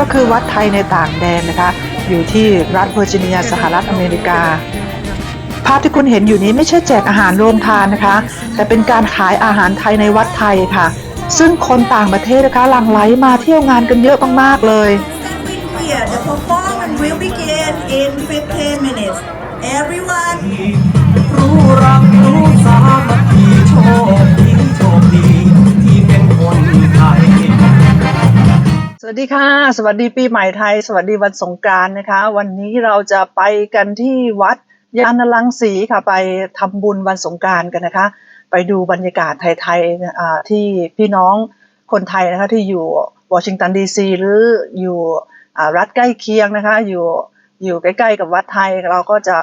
ก็คือวัดไทยในต่างแดนนะคะ อยู่ที่รัฐเวอร์จิเนียสหรัฐอเมริกา ภาพที่คุณเห็นอยู่นี้ไม่ใช่แจกอาหารโรงทานนะคะ แต่เป็นการขายอาหารไทยในวัดไทยค่ะ ซึ่งคนต่างประเทศนะคะหลั่งไหลมาเที่ยวงานกันเยอะมากๆเลย the performance will begin in 15 minutes. Everyone, รู้รักรู้สามัคคีโชค วัสดีค่ะ สวัสดีปีใหม่ไทย สวัสดีวันสงกรานต์นะคะ วันนี้เราจะไปกันที่วัดยานลังสีค่ะ ไปทำบุญวันสงกรานต์กันนะคะ ไปดูบรรยากาศไทยๆที่พี่น้องคนไทยนะคะที่อยู่วอชิงตันดีซีหรืออยู่รัฐใกล้เคียงนะคะ อยู่อยู่ใกล้ๆกับวัดไทยเราก็จะ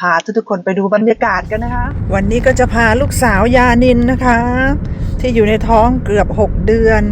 พาทุกๆคนไปดูบรรยากาศกันนะคะ วันนี้ก็จะพาลูกสาวยานินนะคะ ที่อยู่ในท้องเกือบ 6 เดือน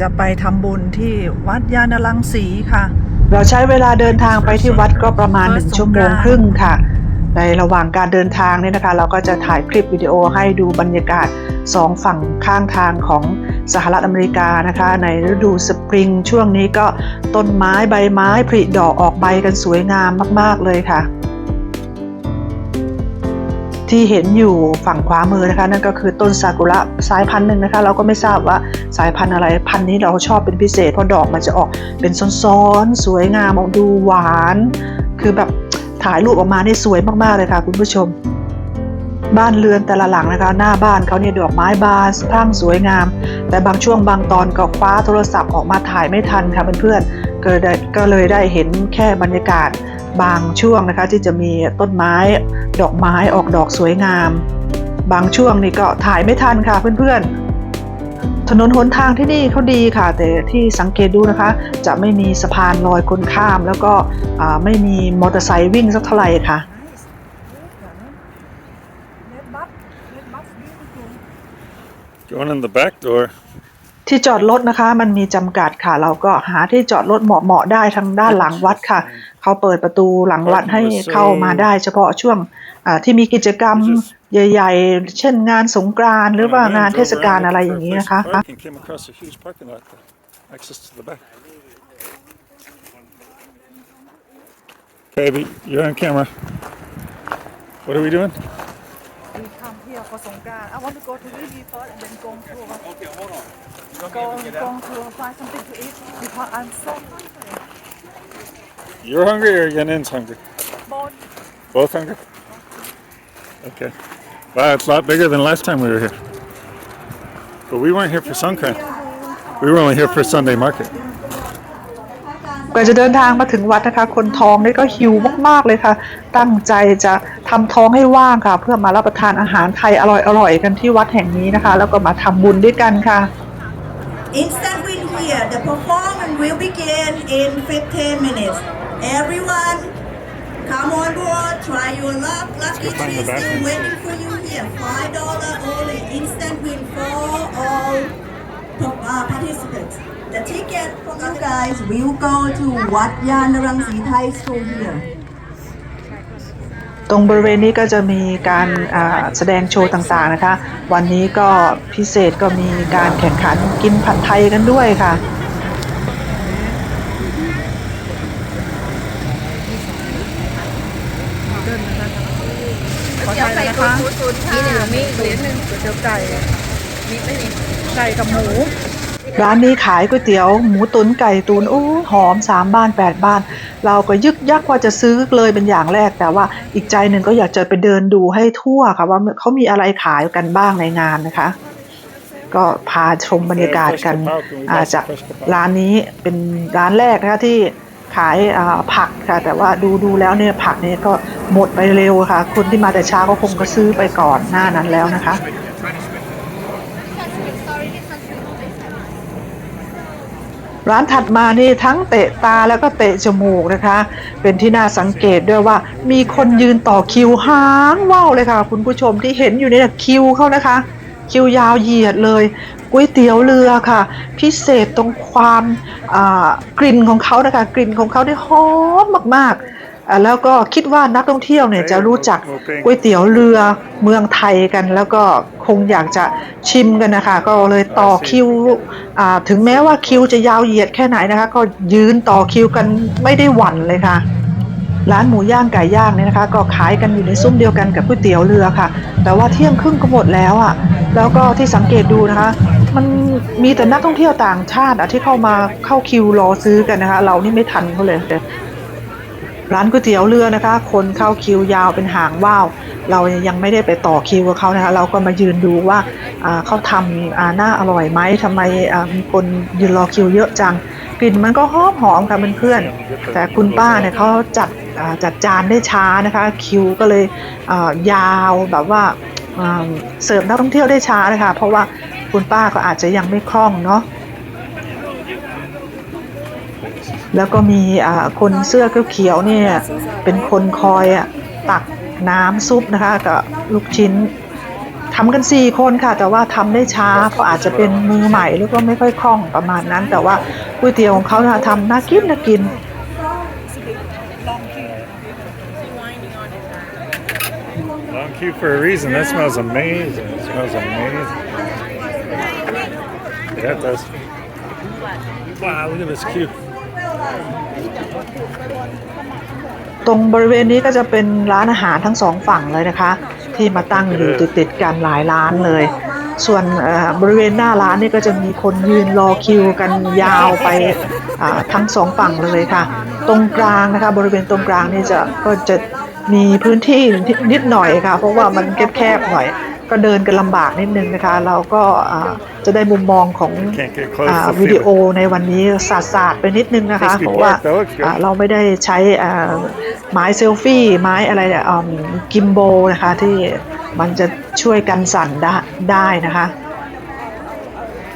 จะไปทำบุญที่วัดยานลังสีค่ะ เราใช้เวลาเดินทางไปที่วัดก็ประมาณ1ชั่วโมงครึ่งค่ะ ในระหว่างการเดินทางเนี่ยนะคะ เราก็จะถ่ายคลิปวิดีโอให้ดูบรรยากาศสองฝั่งข้างทางของสหรัฐอเมริกานะคะ ในฤดูสปริงช่วงนี้ก็ต้นไม้ใบไม้ผลิดอกออกใบกันสวยงามมาก ๆ เลยค่ะ ที่เห็นอยู่ฝั่งขวามือนะคะ นั่นก็คือต้นซากุระสายพันธุ์หนึ่งนะคะ เราก็ไม่ทราบว่าสายพันธุ์อะไรพันธุ์นี้เราชอบเป็นพิเศษ เพราะดอกมันจะออกเป็นซ้อนๆ สวยงามออกดูหวาน คือแบบถ่ายรูปออกมานี่สวยมากๆเลยค่ะคุณผู้ชม บ้านเรือนแต่ละหลังนะคะ หน้าบ้านเขาเนี่ยดอกไม้บานสรั่งสวยงาม แต่บางช่วงบางตอนก็คว้าโทรศัพท์ออกมาถ่ายไม่ทันค่ะเพื่อนๆก็เลยได้เห็นแค่บรรยากาศ บางช่วงนะคะที่จะมีต้นไม้ดอกไม้ออกดอกสวยงาม บางช่วงนี่ก็ถ่ายไม่ทันค่ะเพื่อนๆ ถนนหนทางที่นี่เขาดีค่ะ แต่ที่สังเกตดูนะคะ จะไม่มีสะพานลอยคนข้าม แล้วก็ไม่มีมอเตอร์ไซค์วิ่งสักเท่าไหร่ค่ะ Going in the back door. ที่จอดรถนะคะ มันมีจำกัดค่ะ เราก็หาที่จอดรถเหมาะๆได้ทางด้านหลังวัดค่ะ เขาเปิดประตูหลังวัดให้เข้ามาได้ เฉพาะช่วงอ่าที่มีกิจกรรมใหญ่ ๆ เช่นงานสงกรานต์หรือว่างานเทศกาลอะไรอย่างนี้นะคะ Parking came across a huge parking lot there. Access to the back. Okay, but you're on camera. What are we doing? We come here for สงกรานต์ I want to go to Rivi first and then go to Okay, hold on. You don't go get, get go out. to find something to eat because I'm so hungry You're hungry or Yanin's hungry? both Both hungry? Okay. Wow, it's a lot bigger than last time we were here. But we weren't here for Songkran. We were only here for Sunday market. กว่าจะเดินทางมาถึงวัดนะคะ คนท้องนี่ก็หิวมากๆเลยค่ะ ตั้งใจจะทำท้องให้ว่างค่ะ เพื่อมารับประทานอาหารไทยอร่อยๆกันที่วัดแห่งนี้นะคะ แล้วก็มาทำบุญด้วยกันค่ะ instant win here. The performance will begin in 15 minutes. Everyone, come on board. Try your luck. Lucky tree still waiting for you here. Five dollar only. Instant win for all uh, participants. The ticket for you guys will go to Wat Yan Narang Thai School here. ตรงบริเวณนี้ก็จะมีการอ่าแสดงโชว์ต่างๆนะคะ วันนี้ก็พิเศษก็มีการแข่งขันกินผัดไทยกันด้วยค่ะขอไทยนะคะนี่หนึ่งมีเหรียญหนึ่งก๋วยเตี๋ยวไก่มีไม่มีไก่กับหมู ร้านนี้ขายก๋วยเตี๋ยวหมูตุ๋นไก่ตุ๋นโอ้หอมสามบ้านแปดบ้าน เราก็ยึกยักว่าจะซื้อเลยเป็นอย่างแรก แต่ว่าอีกใจหนึ่งก็อยากจะไปเดินดูให้ทั่วค่ะว่าเขามีอะไรขายกันบ้างในงานนะคะ ก็พาชมบรรยากาศกันอ่าจากร้านนี้เป็นร้านแรกนะคะที่ขายอ่าผักค่ะ แต่ว่าดูดูแล้วเนี่ยผักเนี่ยก็หมดไปเร็วค่ะคนที่มาแต่เช้าก็คงก็ซื้อไปก่อนหน้านั้นแล้วนะคะ ร้านถัดมานี่ทั้งเตะตาแล้วก็เตะจมูกนะคะ เป็นที่น่าสังเกตด้วยว่า มีคนยืนต่อคิวหางว่าวเลยค่ะ คุณผู้ชมที่เห็นอยู่เนี่ยคิวเขานะคะ คิวยาวเหยียดเลยก๋วยเตี๋ยวเรือค่ะ พิเศษตรงความกลิ่นของเขานะคะ กลิ่นของเขาได้หอมมากๆ แล้วก็คิดว่านักท่องเที่ยวเนี่ยจะรู้จักก๋วยเตี๋ยวเรือเมืองไทยกัน แล้วก็คงอยากจะชิมกันนะคะ ก็เลยต่อคิวอ่าถึงแม้ว่าคิวจะยาวเหยียดแค่ไหนนะคะ ก็ยืนต่อคิวกันไม่ได้หวั่นเลยค่ะ ร้านหมูย่างไก่ย่างเนี่ยนะคะ ก็ขายกันอยู่ในซุ้มเดียวกันกับก๋วยเตี๋ยวเรือค่ะ แต่ว่าเที่ยงครึ่งก็หมดแล้วอะแล้วก็ที่สังเกตดูนะคะ มันมีแต่นักท่องเที่ยวต่างชาติอะที่เข้ามาเข้าคิวรอซื้อกันนะคะ เรานี่ไม่ทันเขาเลยแต่ ร้านก๋วยเตี๋ยวเรือนะคะ คนเข้าคิวยาวเป็นหางว่าว เรายังไม่ได้ไปต่อคิวกับเขานะคะ เราก็มายืนดูว่าเขาทำอ่าน่าอร่อยไหมทำไมมีคนยืนรอคิวเยอะจังกลิ่นมันก็หอมหอมค่ะเพื่อนๆแต่คุณป้าเนี่ยเขาจัดจัดจานได้ช้านะคะ คิวก็เลยยาวแบบว่าอ่าเสิร์ฟนักท่องเที่ยวได้ช้านะคะ เพราะว่าคุณป้าก็อาจจะยังไม่คล่องเนาะ แล้วก็มีอ่าคนเสื้อเขียวๆเนี่ยเป็นคนคอยตักน้ำซุปนะคะกับลูกชิ้นทำกันสี่คนค่ะ แต่ว่าทำได้ช้าเพราะอาจจะเป็นมือใหม่หรือก็ไม่ค่อยคล่องประมาณนั้น แต่ว่าก๋วยเตี๋ยวของเขาน่ะทำน่ากินน่ากิน Long queue for a reason. That smells amazing. It smells amazing. Yeah, it does. Wow, look at this queue. ตรงบริเวณนี้ก็จะเป็นร้านอาหารทั้งสองฝั่งเลยนะคะ ที่มาตั้งอยู่ติดติดๆกันหลายร้านเลย ส่วนบริเวณหน้าร้านนี่ก็จะมีคนยืนรอคิวกันยาวไปทั้งสองฝั่งเลยค่ะ ตรงกลางนะคะ บริเวณตรงกลางนี่จะก็จะมีพื้นที่นิดหน่อยค่ะ เพราะว่ามันแคบๆหน่อย ก็เดินกันลำบากนิดนึงนะคะ เราก็อ่าจะได้มุมมองของ Can't get close อ่า to วิดีโอ feel it. ในวันนี้สาดสาดๆไปนิดนึงนะคะ Crispy เพราะว่า pork, that looks good. อ่าเราไม่ได้ใช้อ่าไม้เซลฟี่ไม้อะไรเนี่ยอ่ากิมโบนะคะที่มันจะช่วยกันสั่นได้ได้นะคะ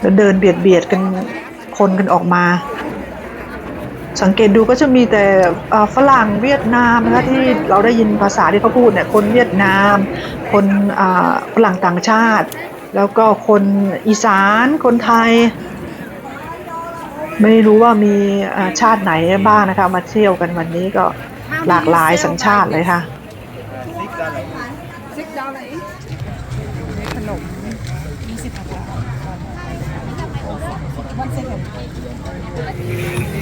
แล้วเดินเบียดเบียดๆกันคนกันออกมา สังเกตดูก็จะมีแต่ฝรั่งเวียดนามนะคะที่เราได้ยินภาษาที่เขาพูดเนี่ยคนเวียดนาม คนฝรั่งต่างชาติ แล้วก็คนอีสานคนไทย ไม่รู้ว่ามีชาติไหนบ้างนะคะมาเที่ยวกันวันนี้ก็หลากหลายสัญชาติเลยค่ะ Thank you. I sponsor a eating contest. There's an eating contest at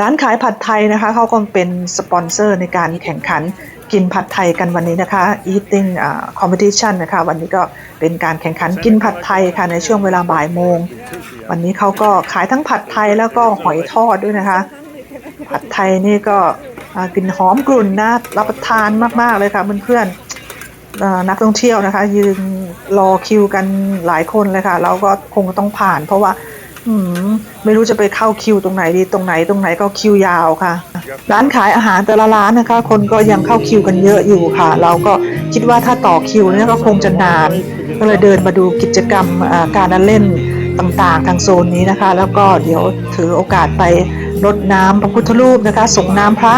ร้านขายผัดไทยนะคะเขาก็เป็นสปอนเซอร์ในการแข่งขันกินผัดไทยกันวันนี้นะคะ eating competition นะคะ วันนี้ก็เป็นการแข่งขันกินผัดไทยค่ะในช่วงเวลาบ่ายโมง วันนี้เขาก็ขายทั้งผัดไทยแล้วก็หอยทอดด้วยนะคะ ผัดไทยนี่ก็กลิ่นหอมกลุ่นนะรับประทานมากๆเลยค่ะเพื่อนๆเอ่อนักท่องเที่ยวนะคะ ยืนรอคิวกันหลายคนเลยค่ะ เราก็คงต้องผ่านเพราะว่า อืมไม่รู้จะไปเข้าคิวตรงไหนดีตรงไหนตรงไหนก็คิวยาวค่ะ ร้านขายอาหารแต่ละร้านนะคะ คนก็ยังเข้าคิวกันเยอะอยู่ค่ะ เราก็คิดว่าถ้าต่อคิวเนี่ยก็คงจะนานก็เลยเดินมาดูกิจกรรมอ่าการเล่นต่างๆ ทางโซนนี้นะคะ แล้วก็เดี๋ยวถือโอกาสไปรดน้ำพระพุทธรูปนะคะส่งน้ำพระ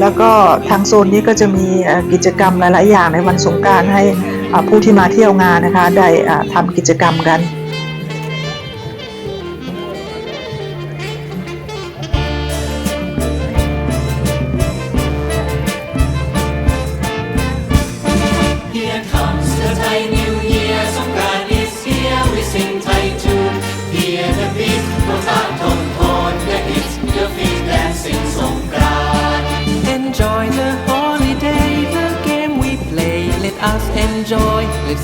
แล้วก็ทางโซนนี้ก็จะมีเอ่อกิจกรรมหลายๆอย่างในวันสงกรารให้อ่าผู้ที่มาเที่ยวงานนะคะ ได้อ่าทำกิจกรรมกัน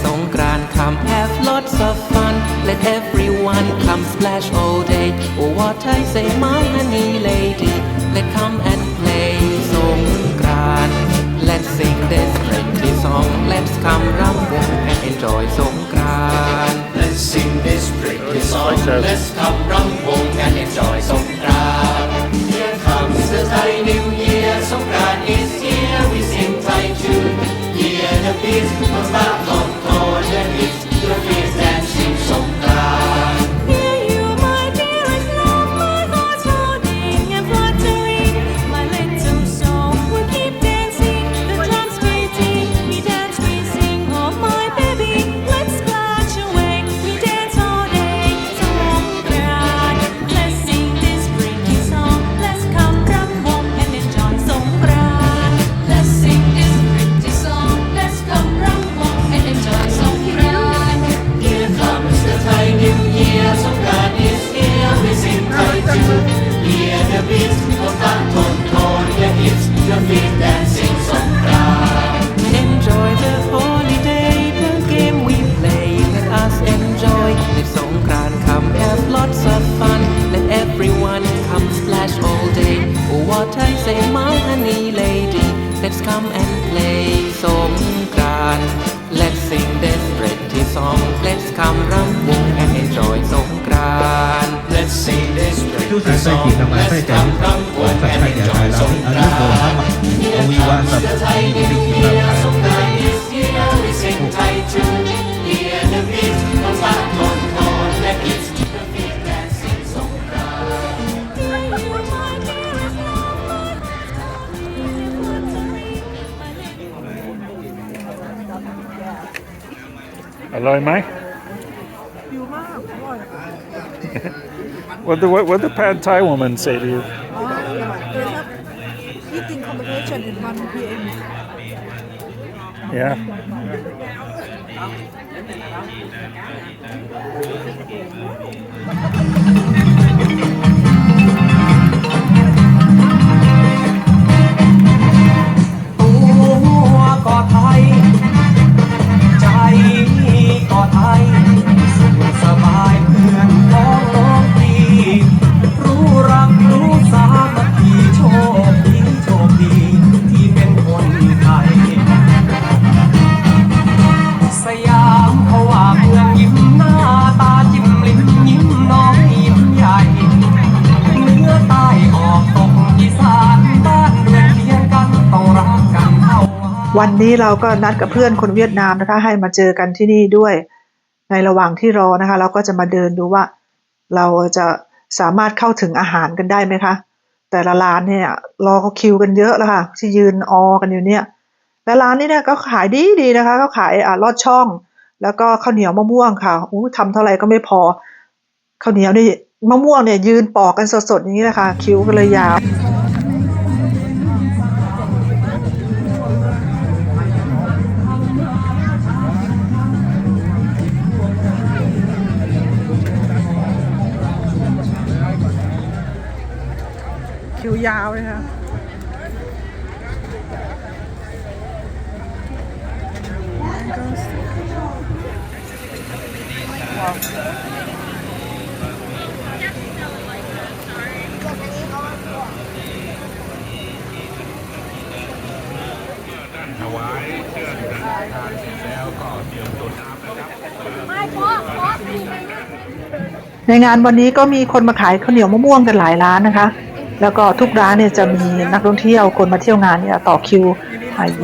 enjoy. Let Songkran come have lots of fun. Let everyone come splash all day. Oh, what I say, my honey lady. Let come and play Songkran. Let's sing this pretty song. Let's come rumble and enjoy Songkran. Let's sing this pretty song. Let's come rumble and enjoy Songkran. Here comes the Thai New Year. Songkran is here. We sing Thai tune. Hear the beat มา ใช้ไฟกิตทำไมใส่ใจวิตกของสัตว์ไฟแก่ไฟเราที่อนุโมทนาอวิวาสัพพิวิธีคิดเราขายขอได้อร่อยไหม What the what, what the pad Thai woman say to you? Eating competition in 1 p.m. Yeah. Oh, ตัวก็ไทย ใจก็ไทย วันนี้เราก็นัดกับเพื่อนคนเวียดนามนะคะ ให้มาเจอกันที่นี่ด้วย ในระหว่างที่รอนะคะ เราก็จะมาเดินดูว่า เราจะสามารถเข้าถึงอาหารกันได้ไหมคะ แต่ละร้านเนี่ยรอเขาคิวกันเยอะแล้วค่ะ ที่ยืนออกันอยู่เนี่ยและร้านนี้เนี่ยก็ขายดีดีนะคะเขาขายอ่าลอดช่อง แล้วก็ข้าวเหนียวมะม่วงค่ะอู้ทำเท่าไหร่ก็ไม่พอข้าวเหนียวนี่มะม่วงเนี่ยยืนปอกกันสดๆอย่างนี้แหละค่ะคิวก็เลยยาว คิวยาวเลยค่ะในงานวันนี้ก็มีคนมาขายข้าวเหนียวมะม่วงกันหลายร้านนะคะ แล้วก็ทุกร้านเนี่ยจะมีนักท่องเที่ยวคนมาเที่ยวงานเนี่ยต่อคิว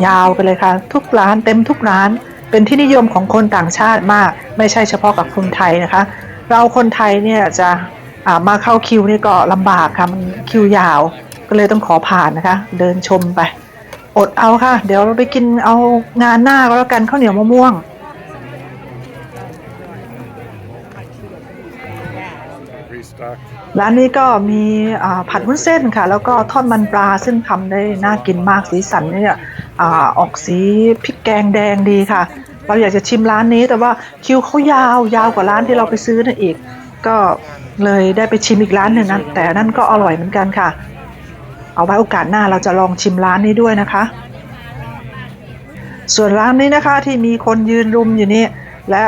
ยาวไปเลยค่ะ ทุกร้านเต็มทุกร้าน เป็นที่นิยมของคนต่างชาติมาก ไม่ใช่เฉพาะกับคนไทยนะคะ เราคนไทยเนี่ยจะามาเข้าคิวนี่ก็ลำบากค่ะมันคิวยาวก็เลยต้องขอผ่านนะคะ เดินชมไป อดเอาค่ะ เดี๋ยวเราไปกินเอางานหน้าก็แล้วกันข้าวเหนียวมะม่วง ร้านนี้ก็มีผัดวุ้นเส้นค่ะ แล้วก็ทอดมันปลาซึ่งทำได้น่ากินมากสีสันเนี่ยอออกสีพริกแกงแดงดีค่ะ เราอยากจะชิมร้านนี้แต่ว่าคิวเขายาวยาวกว่าร้านที่เราไปซื้อนั่นอีก ก็เลยได้ไปชิมอีกร้านหนึ่งนะแต่นั่นก็อร่อยเหมือนกันค่ะ เอาไว้โอกาสหน้าเราจะลองชิมร้านนี้ด้วยนะคะ ส่วนร้านนี้นะคะที่มีคนยืนรุมอยู่นี่ และ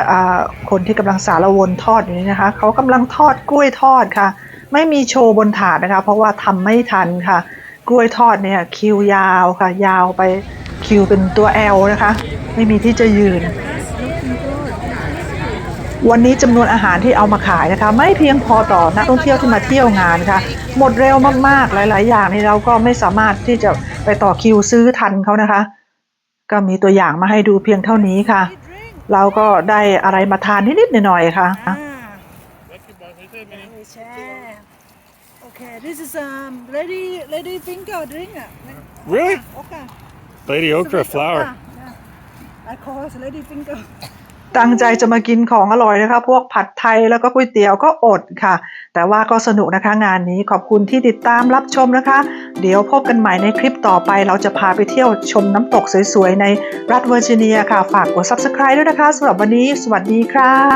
คนที่กำลังสารวนทอดอยู่นี่นะคะเขากำลังทอดกล้วยทอดค่ะ ไม่มีโชว์บนถาดนะคะ เพราะว่าทำไม่ทันค่ะ กล้วยทอดเนี่ยคิวยาวค่ะ ยาวไปคิวเป็นตัว L นะคะ ไม่มีที่จะยืน วันนี้จำนวนอาหารที่เอามาขายนะคะ ไม่เพียงพอต่อนักท่องเที่ยวที่มาเที่ยวงานค่ะ หมดเร็วมากๆหลาย ๆ อย่างนี่เราก็ไม่สามารถที่จะไปต่อคิวซื้อทันเขานะคะ ก็มีตัวอย่างมาให้ดูเพียงเท่านี้ค่ะ เราก็ได้อะไรมาทานนิดๆหน่อยๆค่ะ Ah. We share. Okay, this is um lady lady finger drink. ah. Really? Okay. Lady okra flower. Yeah. I call it lady finger. ตั้งใจจะมากินของอร่อยนะคะ พวกผัดไทยแล้วก็ก๋วยเตี๋ยวก็อดค่ะ แต่ว่าก็สนุกนะคะงานนี้ขอบคุณที่ติดตามรับชมนะคะ เดี๋ยวพบกันใหม่ในคลิปต่อไป เราจะพาไปเที่ยวชมน้ำตกสวยๆ ในรัฐเวอร์จิเนียค่ะ ฝากกด subscribe ด้วยนะคะสำหรับวันนี้ สวัสดีค่ะ